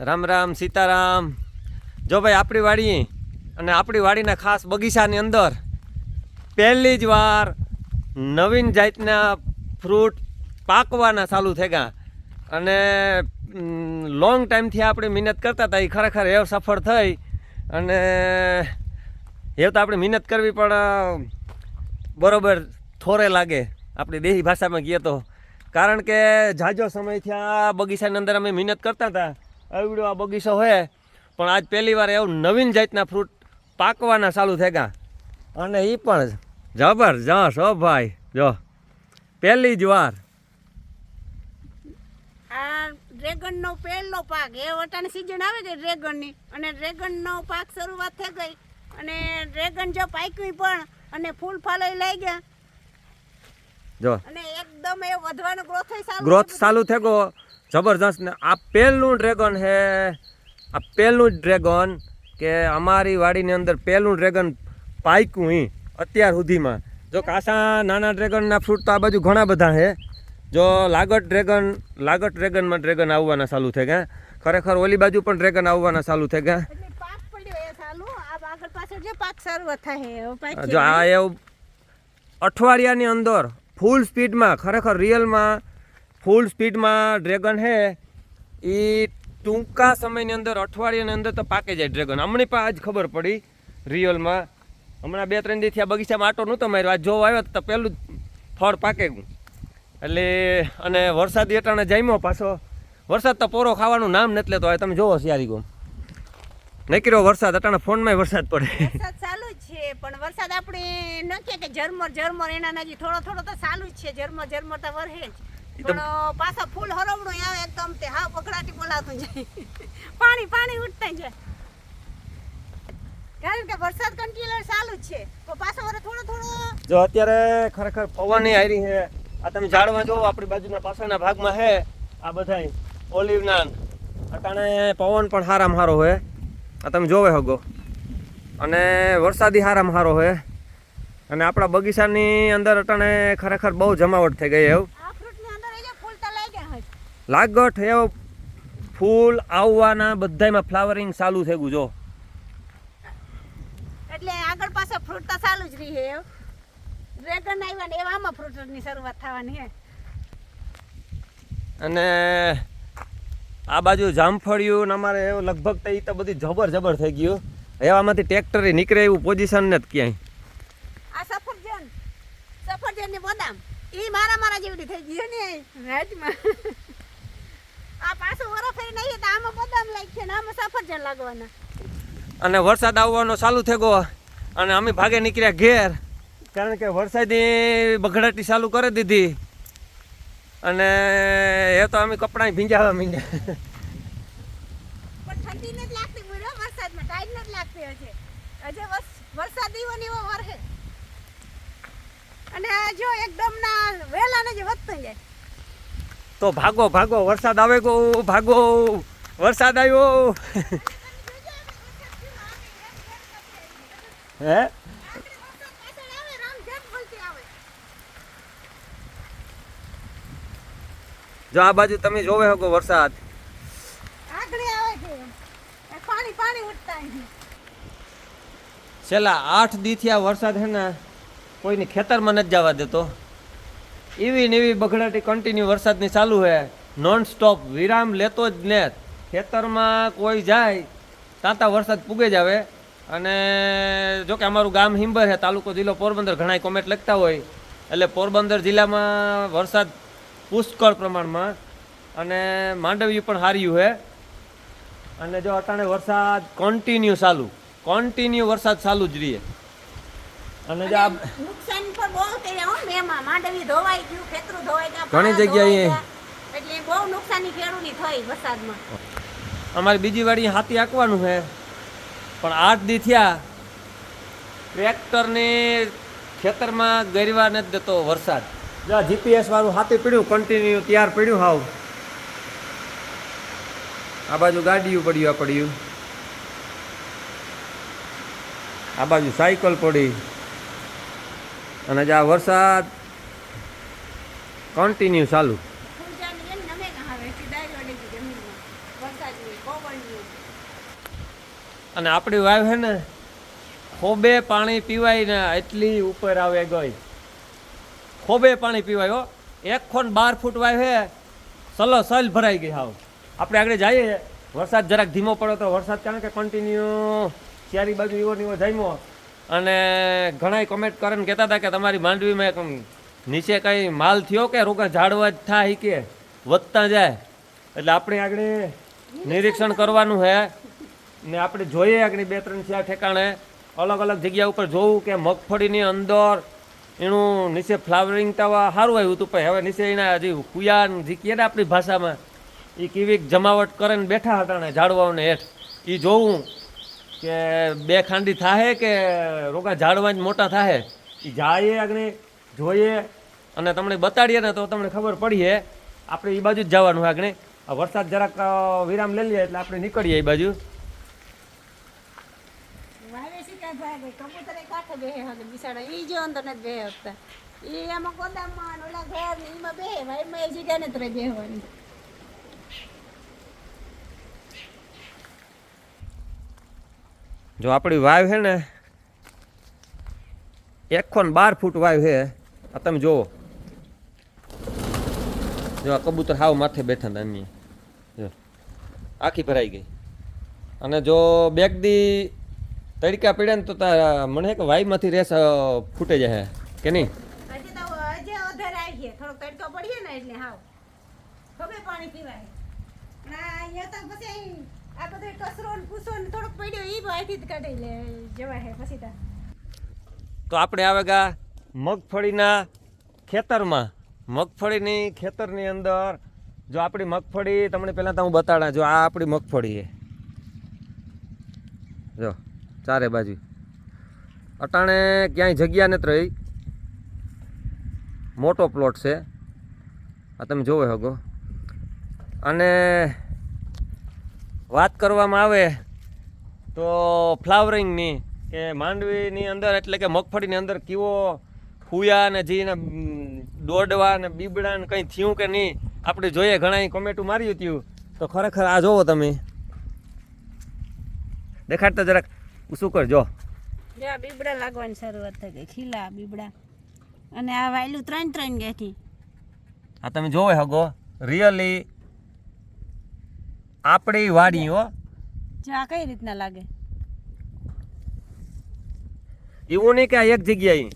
રામ રામ, સીતારામ. જો ભાઈ આપણી વાડી અને આપણી વાડીના ખાસ બગીચાની અંદર પહેલી જ વાર નવીન જાતના ફ્રૂટ પાકવાના ચાલુ થઈ ગયા અને લોંગ ટાઈમથી આપણે મહેનત કરતા હતા એ ખરેખર એવ સફળ થઈ. અને, એ તો આપણે મહેનત કરવી પણ બરોબર થોરે લાગે. આપણી દેહી ભાષામાં કહીએ તો. કારણ કે જાજો સમયથી આ બગીચાની અંદર અમે મહેનત કરતા હતા. આવડો આ બગીચો હોય પણ આજ પહેલી વાર એવું નવીન જાતના ફ્રૂટ પાકવાના ચાલુ થઈ ગયા અને એ પણ જબરજસ્ત હો ભાઈ. જો પહેલી જ વાર. આ ડ્રેગનનો પહેલો પાક. એ વટાની સિઝન આવે કે ડ્રેગનની અને ડ્રેગનનો પાક શરૂઆત થઈ ગઈ. અને ડ્રેગન જો પાક્યું પણ અને ફૂલ ફાલો લઈ ગયા. જો. અને એકદમ એ વધવાનો ગ્રોથ થઈ ગ્રોથ ચાલુ થઈ ગયો. જબરજસ્ત ને આ પહેલું ડ્રેગન હે આ પહેલું જ ડ્રેગન કે અમારી વાડીની અંદર પહેલું ડ્રેગન પાક્યું ઈ અત્યાર સુધીમાં. જો કાસા નાના ડ્રેગનના ફ્રૂટ તો આ બાજુ ઘણા બધા છે. જો લાગટ ડ્રેગન લાગટ ડ્રેગનમાં ડ્રેગન આવવાના ચાલુ થઈ ગયા. ખરેખર ઓલી બાજુ પણ ડ્રેગન આવવાના ચાલુ થઈ ગયા. જો આ એવું અઠવાડિયાની અંદર ફૂલ સ્પીડમાં ખરેખર રિયલમાં ફૂલ સ્પીડમાં ડ્રેગન હે એ ટૂંકા સમયની અંદર, અઠવાડિયાની અંદર તો પાકે જાય ડ્રેગન. હમણાં પણ આજ ખબર પડી રિયલમાં. હમણાં બે ત્રણ દિવસથી આ બગીચામાં આટો નહોતો માર્યો. આજ જોવા આવ્યો તો પહેલું ફળ પાકે એટલે, અને વરસાદ એટાણે જામ્યો પાછો. વરસાદ તો પોરો ખાવાનું નામ નથી લેતો. હવે તમે જોવો સિયારી ગોમ. નકરો વરસાદ અટાણે ફોનમાં વરસાદ પડે. વરસાદ ચાલુ છે, પણ વરસાદ આપણે ન કે ઝરમર ઝરમર, એના નજી થોડો થોડો તો ચાલુ જ છે. ઝરમર ઝરમર તો વરહે જ. પણ પાછા ફૂલ હરવણું આવે એકદમ તે હા બગડાટી બોલાતું જાય. પાણી પાણી ઉઠતા જાય. કારણ કે વરસાદ કન્ટિન્યુઅર ચાલુ જ છે. તો પાછો વરે થોડો થોડો. જો અત્યારે ખરેખર પવનની હારી છે. આ તમે ઝાડવા જો આપણી બાજુના પાછળના ભાગમાં છે આ બધા ઓલિવના અટાણે પવન પણ હારામાં હારો હોય. આ તમે જોવે હગો. અને વરસાદી હારામાં હારો હોય. અને આપણા બગીચાની અંદર અટાણે ખરેખર બહુ જમાવટ થઈ ગઈ એવું આ ફ્રૂટની અંદર એ જે ફૂલ તો લાગ્યા લાગટ એવું ફૂલ આવવાના બધામાં ફ્લાવરિંગ ચાલુ થઈ ગયું જો. એટલે આગળ પાછળ ફ્રૂટ તો ચાલુ જ રહી હે ડ્રેગન આવ્યા ને એવામાં ફ્રૂટની શરૂઆત થવાની હે. અને આ બાજુ જામફળિયું ને અમારે એવું લગભગ તો એ તો બધી જબર જબર થઈ ગયું. એવામાંથી ટ્રેક્ટરે નીકળે એવું પોઝિશન નથી ક્યાંય. આ સફરજન સફરજન ને બદામ એ મારા મારા જેવડી થઈ ગઈ ને. રાજમાં આ પાછું વરો ફરી નહીં તો આમાં બદામ લાગશે ને આમાં સફરજન લાગવાના. અને વરસાદ આવવાનો ચાલુ થઈ ગયો અને અમે ભાગે નીકળ્યા ઘેર. કારણ કે વરસાદની બગડાટી ચાલુ કરી દીધી. અને એ તો અમે કપડાં ભીંજાવા મીંડ્યા. પણ ઠંડી નથી લાગતી બોલો વરસાદમાં ટાઈમ નથી લાગતી હજે. હજે વરસાદ એવો ને એવો વરહે અને આ જો એકદમ ના વહેલા ને જે વધતું જાય. તો ભાગો ભાગો, વરસાદ આવે ગો, ભાગો, વરસાદ આવ્યો. હે? જો આ બાજુ તમે જોવે હકો વરસાદ. છેલ્લા આઠ દીથી આ વરસાદ હે ને કોઈની ખેતરમાં નથી જવા દેતો. એવી ને એવી બગડાટી કન્ટિન્યુ વરસાદની ચાલુ છે. નોન સ્ટોપ વિરામ લેતો જ ને ખેતરમાં કોઈ જાય, તાતા વરસાદ પૂગે જ આવે. અને જો કે અમારું ગામ હિંબર છે, તાલુકો જિલ્લો પોરબંદર ઘણા કોમેન્ટ લખતા હોય. એટલે પોરબંદર જિલ્લામાં વરસાદ પુષ્કળ પ્રમાણમાં અને માંડવ્યું પણ હાર્યું છે. અને જો અટાણે વરસાદ કન્ટિન્યુ ચાલુ. કન્ટિન્યુ વરસાદ ચાલુ જ રહીએ. અને જો આ બહુ કર્યા હો મેમાં માંડવી ધોવાઈ ગયું ખેતરું ધોવાઈ ગયા ઘણી જગ્યાએ. એટલે બહુ નુકસાની ખેડૂની થઈ વરસાદમાં. અમારી બીજી વાડી હાથી આંકવાનું છે. પણ આઠ દી થયા ટ્રેક્ટરને ખેતરમાં ગરવા નથી દેતો વરસાદ. જો જીપીએસ વાળું હાથી પડ્યું કન્ટિન્યુ ત્યાર પડ્યું હાવ. આ બાજુ ગાડીયું પડ્યું આ પડ્યું. આ બાજુ સાયકલ પડી. અને જે આ વરસાદ કન્ટિન્યુ ચાલુ. અને આપણી વાવ છે ને, ખોબે પાણી પીવાય ને એટલી ઉપર આવે ગઈ. ખોબે પાણી પીવાય હો. એક ખોન બાર ફૂટ વાવ છે સલો સલ ભરાઈ ગઈ હાવ. આપણે આગળ જઈએ. વરસાદ જરાક ધીમો પડ્યો તો વરસાદ કારણ કે કન્ટિન્યુ ચારી બાજુ એવો ને એવો જામ્યો. અને ઘણા કોમેન્ટ કરીને કહેતા હતા કે તમારી માંડવીમાં એક નીચે કંઈ માલ થયો કે રોગા ઝાડવા જ થાય કે વધતા જાય? એટલે આપણે આગળ નિરીક્ષણ કરવાનું છે ને આપણે જોઈએ આગળ બે ત્રણ ચાર ઠેકાણે અલગ અલગ જગ્યા ઉપર જોવું કે મગફળીની અંદર એનું નીચે ફ્લાવરિંગ તો સારું આવ્યું હતું, પણ હવે નીચે એના હજી કુયાન જે કહે ને આપણી ભાષામાં એ કેવી જમાવટ કરીને બેઠા હતા ને ઝાડવાઓને હેઠ. એ જોવું કે બે ખાંડી થાહે કે રોગા ઝાડવા જ મોટા થાહે? એ જાય આગળ જોઈએ. અને તમને બતાડીએ ને તો તમને ખબર પડીએ. આપણે એ બાજુ જ જવાનું છે આગળ આ વરસાદ જરાક વિરામ લઈ લઈએ એટલે આપણે નીકળીએ એ બાજુ. ઈ એમાં ગોદામમાં ઓલા ઘર ને ઈમાં બેહે. વાઈમાં એ જગ્યા નથી રહી બેહવાની. જો આપણી વાવ છે ને એકસો ને બાર ફૂટ વાવ છે. આ તમે જુઓ. જો આ કબૂતર હાવ માથે બેઠા હતા અન્ય જો, આખી ભરાઈ ગઈ. અને જો બેગ દી તડકા પડ્યા ને તો મને કે વાઈમાંથી રેસ ફૂટે જાય કે નહીં? થોડોક પાણી પીવાય. આ બધો કચરો ને ભૂસો ને થોડોક પડ્યો એ અહીંથી જ કાઢી લે જવા હે પછી તો. આપણે આવે ગા મગફળીના ખેતરમાં. મગફળીની ખેતરની અંદર, જો આપણી મગફળી, તમને પહેલાં તો હું બતાડા, જો આ આપણી મગફળી છે. જો, ચારે બાજુ. અટાણે ક્યાંય જગ્યા નથી રહી. મોટો પ્લોટ છે. આ તમે જોવો હગો. અને વાત કરવામાં આવે તો ફ્લાવરિંગની કે માંડવીની અંદર એટલે કે મગફળીની અંદર કીવો ફૂયા ને જીને દોડવા ને બીબડા ને કંઈ થયું કે નહીં આપણે જોઈએ. ઘણા કોમેટું માર્યું હતું. તો ખરેખર આ જોવો તમે. દેખાડતા જરાક શું કરજો બીબડા લાગવાની શરૂઆત થઈ ગઈ. ખીલા બીબડા. અને આ વાયલું ત્રણ ત્રણ ગેઠી. આ તમે જોવો હગો. રિયલી આપણી વાડી હો. જો કઈ રીતના લાગે? એવું નહીં કે એક જગ્યાએ.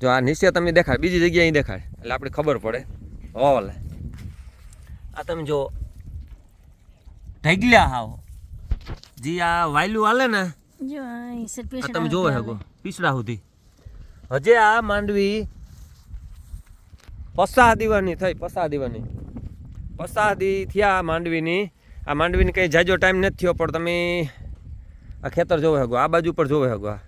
જો આ નીચે તમને દેખાય બીજી જગ્યાએ દેખાય. એટલે આપણે ખબર પડે. ઓલે. આ તમે જો ઢગલ્યા હાવ. જી આ વાયલું હાલે ને જો તમે જોવો હગો પીછડા સુધી. હજે આ માંડવી પસાહ દીવાની થઈ પસાહ દીવાની પસાહ થયા માંડવીની. આ માંડવીને કંઈ જાજો ટાઈમ નથી થયો, પણ તમે આ ખેતર જોવે હગો, આ બાજુ પર જોવે હગો આ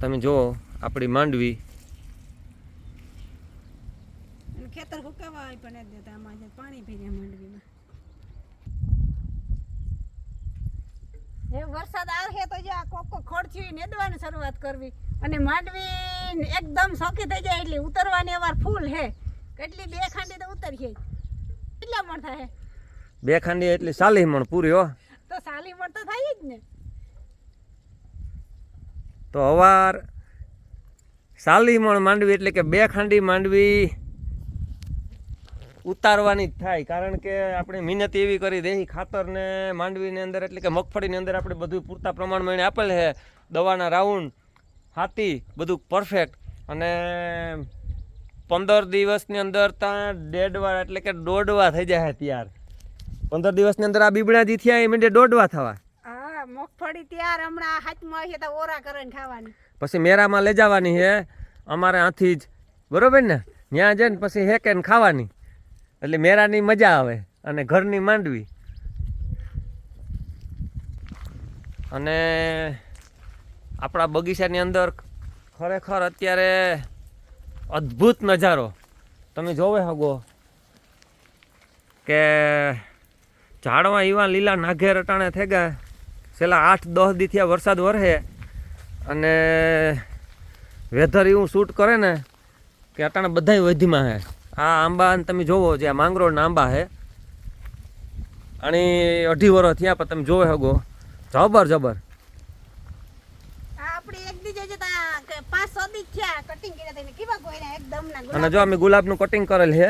તમે જુઓ, આપણી માંડવી ખેતર હુકાવા આવી પણ નથી દેતા આમાં જે પાણી પી રહ્યા માંડવીમાં એ વરસાદ આવે તો જો આ કોક કોક ખોડથી નેદવાની શરૂઆત કરવી અને માંડવી એકદમ સોખી થઈ જાય એટલે ઉતરવાની વાર ફૂલ હે? કેટલી બે ખાંડી તો ઉતરીએ. કેટલા મણ થાય? બે ખાંડી એટલી સાલી મણ પૂરી હો. તો સાલી મણ તો થાય જ ને. તો અવાર સાલી મણ માંડવી એટલે કે બે ખાંડી માંડવી ઉતારવાની જ થાય. કારણ કે આપણે મહેનત એવી કરી દેહી ખાતર ને માંડવીની અંદર એટલે કે મગફળીની અંદર આપણે બધું પૂરતા પ્રમાણમાં એને આપેલ છે. દવાના રાઉન્ડ હાથી બધું પરફેક્ટ અને પંદર દિવસની અંદર ત્યાં દેડવા એટલે કે દોડવા થઈ જાય ત્યાર. પંદર દિવસની અંદર આ બીબડા જે થયા એ મીંડે દોડવા થવા. મગફળી ત્યાર હમણાં હાથમાં આવી તો ઓરા કરીને ખાવાની. પછી મેરામાં લઈ જવાની છે અમારે આથી જ બરોબર ને? ત્યાં જઈને પછી હેકે ખાવાની. એટલે મેરાની મજા આવે અને ઘરની માંડવી. અને આપણા બગીચાની અંદર ખરેખર અત્યારે અદ્ભુત નજારો. તમે જોવે હગો કે ઝાડવા એવા લીલા નાઘેર અટાણે થઈ ગયા. છેલ્લા આઠ, દસ દી વરસાદ વરસે અને વેધર એવું શૂટ કરે ને કે અટાણે બધાય વધીમાં હે. આ આંબા તમે જોવો જે આ માંગરોળના આંબા હે. અને અઢી વર્ષ થયા પણ તમે જોવે હગો. જબર જબર આ આપણે એક દીજે જતા કે પાંચ છ દી થયા કટિંગ કર્યા તેને કેવા કોઈને એકદમ ના અને જો અમે ગુલાબનું કટિંગ કરેલ છે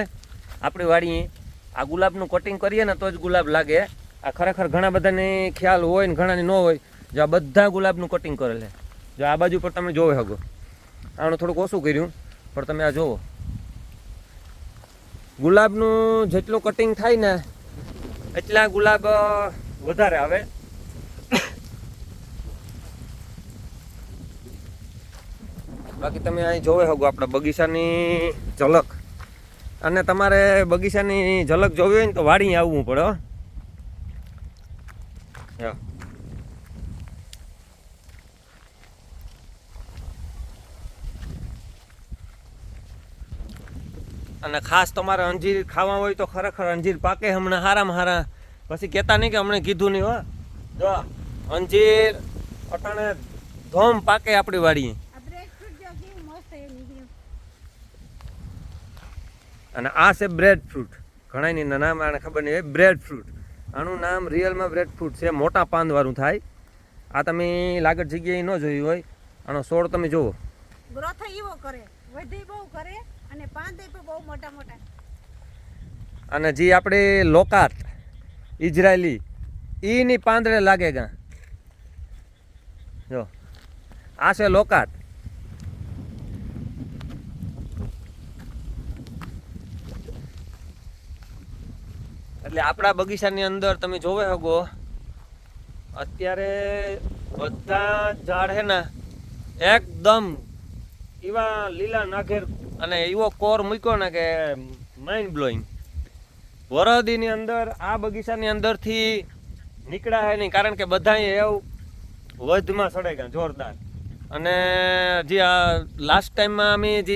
આપણી વાડીએ આ ગુલાબનું કટિંગ કરીએ ને તો જ ગુલાબ લાગે. આ ખરેખર ઘણા બધાને ખ્યાલ હોય ને ઘણાને ન હોય જો આ બધા ગુલાબનું કટિંગ કરેલ છે. જો આ બાજુ પર તમે જોવે હગો. આનું થોડુંક ઓછું કર્યું પણ તમે આ જોવો. ગુલાબનું જેટલું કટિંગ થાય ને એટલા ગુલાબ વધારે આવે. બાકી તમે અહીં જોવે હગો આપણા બગીચાની ઝલક. અને તમારે બગીચાની ઝલક જોવી હોય ને તો વાડી આવવું પડે, હો. અને ખાસ તમારે અંજીર ખાવા હોય તો ખરેખર અંજીર પાકે હમણાં હારામાં હારા. પછી કહેતા નહીં કે હમણે કીધું નહીં, હો. અંજીર, અટાણે ધોમ પાકે આપણી વાડીએ આ બ્રેડ ફ્રૂટ જો કેવું મસ્ત એ નીકળ્યું અને આ છે બ્રેડ ફ્રૂટ ઘણાની નામ આને ખબર નહીં હોય બ્રેડ ફ્રૂટ આનું નામ રિયલમાં બ્રેડ ફ્રૂટ છે મોટા પાંદવાળું થાય. આ તમે લાગત જગ્યાએ ન જોયું હોય આનો છોડ તમે જુઓ. ગ્રોથ એવો કરે વધે બહુ કરે અને પાંદે પણ બહુ મોટા મોટા. અને જે આપણે લોકાત ઇઝરાયલી એની પાંદડે લાગે ગા. જો. આ છે લોકાત. એટલે આપણા બગીચાની અંદર તમે જોવે હગો, અત્યારે બધા ઝાડ હે ને એકદમ એવા લીલા નાઘેર અને એવો કોર મૂક્યો ને કે માઇન્ડ બ્લોઈંગ વરદીની અંદર, આ બગીચાની અંદરથી નીકળ્યા હે નહીં, કારણ કે બધા એવું વધમાં સડે ગયા, જોરદાર. અને જે આ લાસ્ટ ટાઈમમાં અમે જે